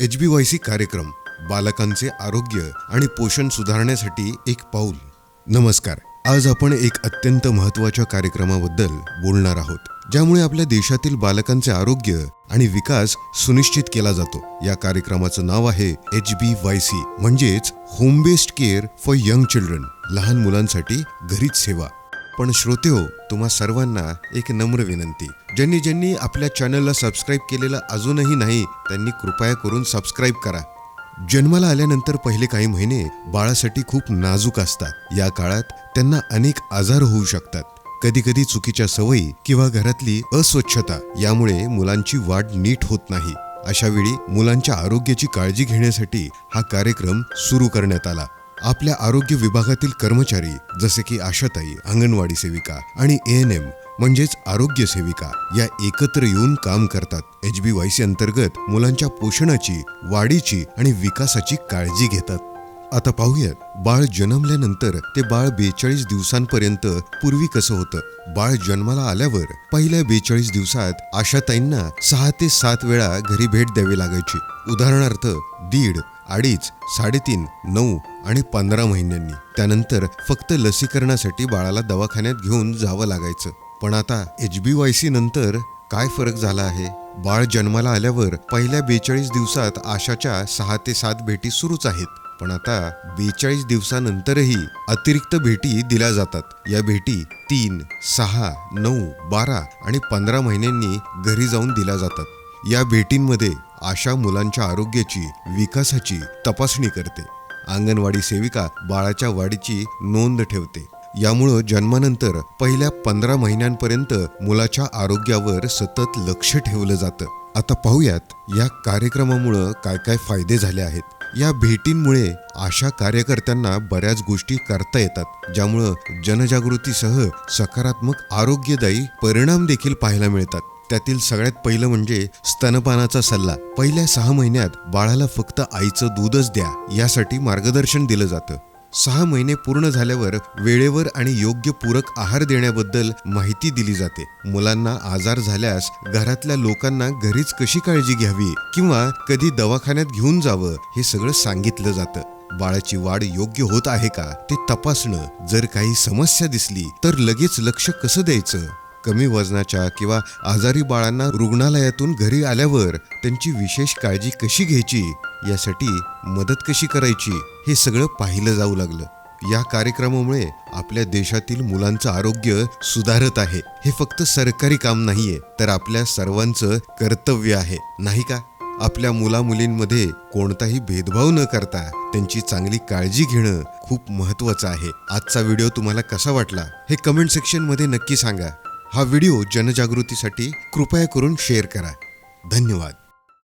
H B Y C कार्यक्रम बालकांचे आरोग्य आणि पोषण सुधारण्यासाठी एक पाऊल. नमस्कार. आज आपण एक अत्यंत महत्त्वाच्या कार्यक्रमाबद्दल बोलणार आहोत ज्यामुळे आपल्या देशातील बालकांचे आरोग्य आणि विकास सुनिश्चित केला जातो. या कार्यक्रमाचं नाव आहे एच बी वाय सी म्हणजेच home based care for young children लहान मुलांसाठी घरीच सेवा. पण श्रोते हो तुम्हा सर्वांना एक नम्र विनंती. ज्यांनी ज्यांनी आपल्या चॅनलला सबस्क्राईब केलेलं अजूनही नाही त्यांनी कृपया करून सबस्क्राईब करा. जन्माला आल्यानंतर पहिले काही महिने बाळासाठी खूप नाजूक असतात. या काळात त्यांना अनेक आजार होऊ शकतात. कधी कधी चुकीच्या सवयी किंवा घरातली अस्वच्छता यामुळे मुलांची वाढ नीट होत नाही. अशा वेळी मुलांच्या आरोग्याची काळजी घेण्यासाठी हा कार्यक्रम सुरू करण्यात आला. आपल्या आरोग्य विभागातील कर्मचारी जसे की आशाताई अंगणवाडी सेविका आणि ए एन एम म्हणजेच आरोग्य सेविका या एकत्र येऊन काम करतात. एच बी वाय सी अंतर्गत मुलांच्या पोषणाची वाढीची आणि विकासाची काळजी घेतात. आता पाहूयात बाळ जन्मल्यानंतर ते बाळ बेचाळीस दिवसांपर्यंत पूर्वी कसं होतं? बाळ जन्माला आल्यावर पहिल्या बेचाळीस दिवसात आशाताईंना सहा ते सात वेळा घरी भेट द्यावी लागायची. उदाहरणार्थ दीड अडीच साडेतीन नऊ आणि पंधरा महिन्यांनी. त्यानंतर फक्त लसीकरणासाठी बाळाला दवाखान्यात घेऊन जावं लागायचं. पण आता एच बी वाय सी नंतर काय फरक झाला आहे? बाळ जन्माला आल्यावर पहिल्या बेचाळीस दिवसात आशाच्या सहा ते सात भेटी सुरूच आहेत. पण आता बेचाळीस दिवसानंतरही अतिरिक्त भेटी दिल्या जातात. या भेटी तीन सहा नऊ बारा आणि पंधरा महिन्यांनी घरी जाऊन दिल्या जातात. या भेटींमध्ये आशा मुलांच्या आरोग्याची विकासाची तपासणी करते. अंगणवाडी सेविका बाळाच्या वाढीची नोंद ठेवते. यामुळं जन्मानंतर पहिल्या पंधरा महिन्यांपर्यंत मुलाच्या आरोग्यावर सतत लक्ष ठेवलं जातं. आता पाहूयात या कार्यक्रमामुळं काय काय फायदे झाले आहेत. या भेटींमुळे आशा कार्यकर्त्यांना बऱ्याच गोष्टी करता येतात ज्यामुळं जनजागृतीसह सकारात्मक आरोग्यदायी परिणाम देखील पाहायला मिळतात. त्यातील सगळ्यात पहिलं म्हणजे स्तनपानाचा सल्ला. पहिल्या सहा महिन्यात बाळाला फक्त आईचं दूधच द्या यासाठी मार्गदर्शन दिलं जातं. सहा महिने पूर्ण झाल्यावर वेळेवर आणि योग्य पूरक आहार देण्याबद्दल माहिती दिली जाते. मुलांना आजार झाल्यास घरातल्या लोकांना घरीच कशी काळजी घ्यावी किंवा कधी दवाखान्यात घेऊन जावं हे सगळं सांगितलं जातं. बाळाची वाढ योग्य होत आहे का ते तपासणं जर काही समस्या दिसली तर लगेच लक्ष कसं द्यायचं? कमी वजनाच्या किंवा आजारी बाळांना रुग्णालयातून घरी आल्यावर त्यांची विशेष काळजी कशी घ्यायची? यासाठी मदत कशी करायची? हे सगळं पाहिलं जाऊ लागलं. या कार्यक्रमामुळे आपल्या देशातील मुलांचं आरोग्य सुधारत आहे. हे फक्त सरकारी काम नाहीये तर आपल्या सर्वांचं कर्तव्य आहे. नाही का? आपल्या मुला मुलींमध्ये कोणताही भेदभाव न करता त्यांची चांगली काळजी घेणं खूप महत्वाचं आहे. आजचा व्हिडिओ तुम्हाला कसा वाटला हे कमेंट सेक्शनमध्ये नक्की सांगा. हा व्हिडिओ जनजागृतीसाठी कृपया करून शेअर करा. धन्यवाद.